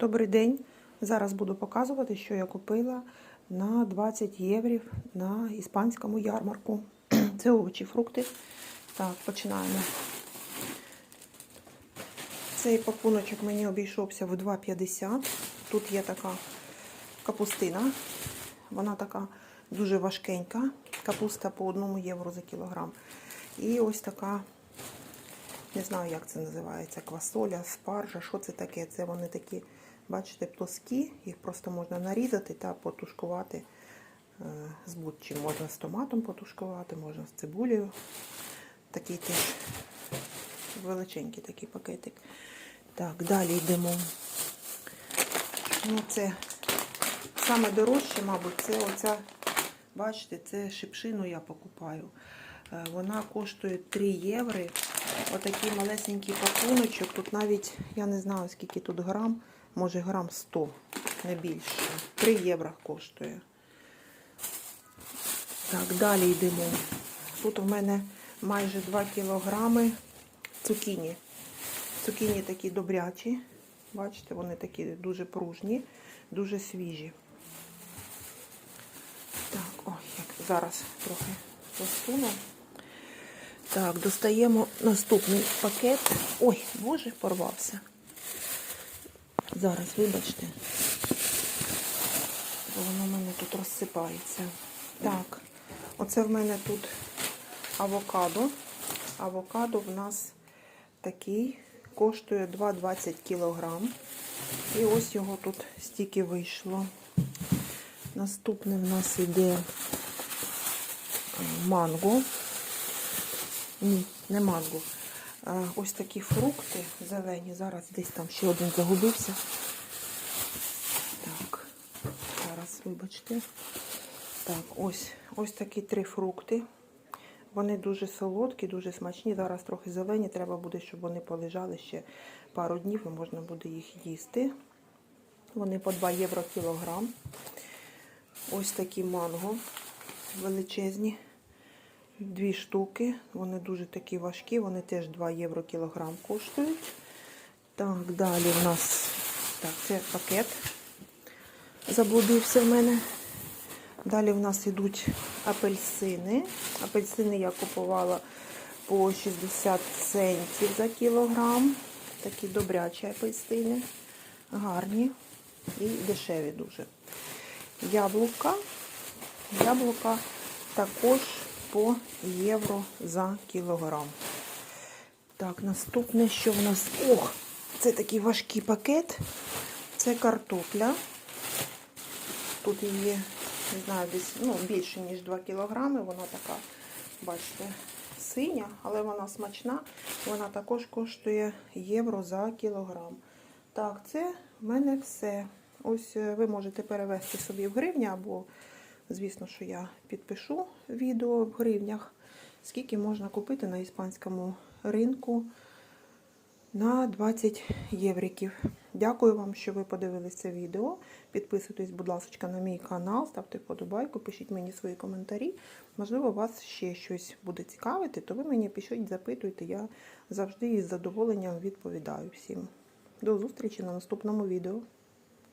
Добрий день. Зараз буду показувати, що я купила на 20 євро на іспанському ярмарку. Це овочі, фрукти. Так, починаємо. Цей пакуночок мені обійшовся в 2,50. Тут є така капустина. Вона така дуже важкенька. Капуста по 1 євро за кілограм. І ось така не знаю, як це називається, квасоля, спаржа, що це таке? Це вони такі, бачите, плоскі, їх просто можна нарізати та потушкувати е, з будь-чим. Можна з томатом потушкувати, можна з цибулею. Такий теж величенький такий пакетик. Так, далі йдемо. Ну, це саме дорожче, мабуть, це оця, бачите, це шипшину я покупаю. Е, Вона коштує 3 євро. Отакий малесенький пакуночок. Тут навіть, я не знаю, скільки тут грам, може грам 100, не більше. 3 євро коштує. Так, далі йдемо. Тут у мене майже 2 кілограми цукіні. Цукіні такі добрячі. Бачите, вони такі дуже пружні, дуже свіжі. Так, ой, як зараз трохи розсуну. Так, достаємо наступний пакет. Ой, боже, порвався. Зараз, вибачте. Бо Воно в мене тут розсипається. Так, оце в мене тут авокадо. Авокадо в нас такий, коштує 2,20 кілограм. І ось його тут стільки вийшло. Наступне в нас йде е, манго. Ні, не манго. Ось такі фрукти зелені. Зараз десь там ще один загубився. Так, зараз, вибачте. Так, ось ось такі три фрукти. Вони дуже солодкі, дуже смачні. Зараз трохи зелені. Треба буде, щоб вони полежали ще пару днів і можна буде їх їсти. Вони по 2 євро кілограм. Ось такі манго величезні. Дві штуки. Вони дуже такі важкі, вони теж 2 євро кілограм коштують. Так, далі в нас так, це пакет заблудився в мене. Далі в нас йдуть апельсини. Апельсини я купувала по 60 центів за кілограм. Такі добрячі апельсини, гарні і дешеві дуже. Яблука. Яблука також по євро за кілограм. Так, наступне, що в нас. Ох, це такий важкий пакет. Це картопля. Тут її, не знаю, десь ну, більше, ніж 2 кілограми. Вона така, бачите, синя, але вона смачна. Вона також коштує євро за кілограм. Так, це в мене все. Ось е, ви можете перевести собі в гривні або Звісно, що я підпишу відео в гривнях, скільки можна купити на іспанському ринку на 20 євриків. Дякую вам, що ви подивилися це відео. Підписуйтесь, будь ласка, на мій канал, ставте вподобайку, пишіть мені свої коментарі. Можливо, вас ще щось буде цікавити, то ви мені пишіть, запитуйте. Я завжди із задоволенням відповідаю всім. До зустрічі на наступному відео.